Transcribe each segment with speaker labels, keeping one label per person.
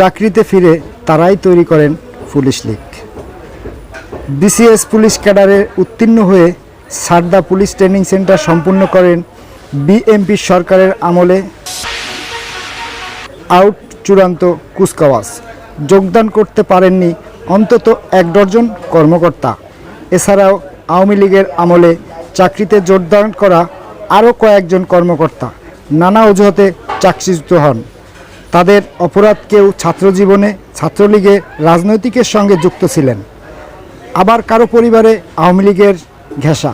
Speaker 1: চাকরিতে ফিরে তারাই তৈরি করেন পুলিশ লীগ। বিসিএস পুলিশ ক্যাডারে উত্তীর্ণ হয়ে সারদা পুলিশ ট্রেনিং সেন্টার সম্পূর্ণ করেন বিএমপি সরকারের আমলে। আউট চূড়ান্ত কুচকাওয়াজ। যোগদান করতে পারেননি অন্তত এক ডজন কর্মকর্তা। এছাড়াও আওয়ামী লীগের আমলে চাকরিতে জোরদান করা আরও কয়েকজন কর্মকর্তা। নানা অজুহাতে চাকরিচ্যুত হন। তাদের অপরাধ কেউ ছাত্রজীবনে, ছাত্রলীগে, রাজনৈতিকের সঙ্গে যুক্ত ছিলেন। আবার কারও পরিবারে আওয়ামী লীগের ঘেঁষা।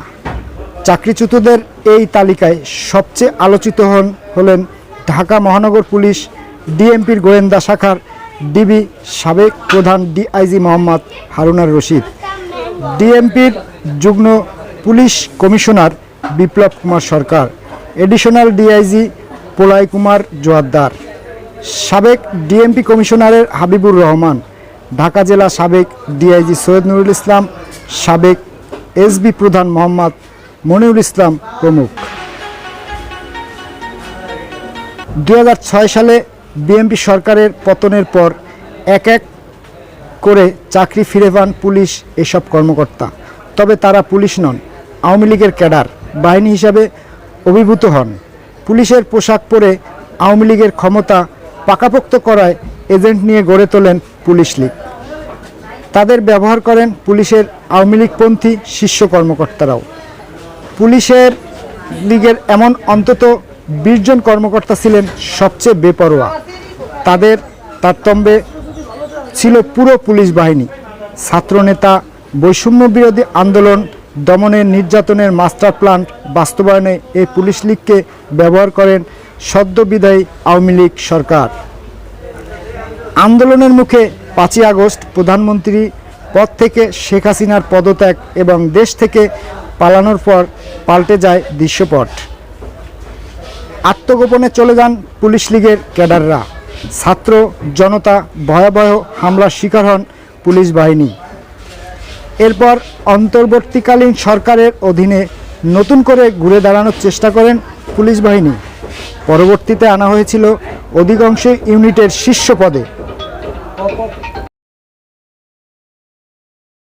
Speaker 1: চাকরিচ্যুতদের এই তালিকায় সবচেয়ে আলোচিত হন হলেন ঢাকা মহানগর পুলিশ, ডিএমপির গোয়েন্দা শাখার ডিবি সাবেক প্রধান ডিআইজি মোহাম্মদ হারুনার রশিদ। ডিএমপির যুগ্ম police commissioner Biplob Kumar Sarkar. Additional DIG Polai Kumar Joaddar সাবেক ডিএমপি কমিশনারের হাবিবুর রহমান, ঢাকা জেলা সাবেক ডিআইজি সৈয়দ নুরুল ইসলাম, সাবেক এসবি প্রধান মোহাম্মদ মনিউল ইসলাম প্রমুখ। দু হাজার ছয় সালে বিএনপি সরকারের পতনের পর এক এক করে চাকরি ফিরে পান পুলিশ এসব কর্মকর্তা। তবে তারা পুলিশ নন, আওয়ামী লীগের ক্যাডার, বাহিনী হিসাবে অভিভূত হন। পুলিশের পোশাক পরে আওয়ামী লীগের ক্ষমতা পাকাপোক্ত করায় এজেন্ট নিয়ে গড়ে তোলেন পুলিশ লীগ। তাদের ব্যবহার করেন পুলিশের আওয়ামী লীগপন্থী শীর্ষ কর্মকর্তারাও। পুলিশের লীগের এমন অন্তত বিশ জন কর্মকর্তা ছিলেন সবচেয়ে বেপরোয়া। তাদের তারতম্যে ছিল পুরো পুলিশ বাহিনী। ছাত্রনেতা, বৈষম্য বিরোধী আন্দোলন দমনের নির্যাতনের মাস্টার প্ল্যান বাস্তবায়নে এই পুলিশ লীগকে ব্যবহার করেন সদ্য বিদায়ী আওয়ামী লীগ সরকার। আন্দোলনের মুখে পাঁচই আগস্ট প্রধানমন্ত্রী পদ থেকে শেখ হাসিনার পদত্যাগ এবং দেশ থেকে পালানোর পর পাল্টে যায় দৃশ্যপট। আত্মগোপনে চলে যান পুলিশ লীগের ক্যাডাররা। ছাত্র জনতা ভয়াবহ হামলার শিকার হন পুলিশ বাহিনী। এরপর অন্তর্বর্তীকালীন সরকারের অধীনে নতুন করে ঘুরে দাঁড়ানোর চেষ্টা করেন পুলিশ বাহিনী। পরবর্তীতে আনা হয়েছিল অধিকাংশ ইউনিটের শীর্ষ পদে।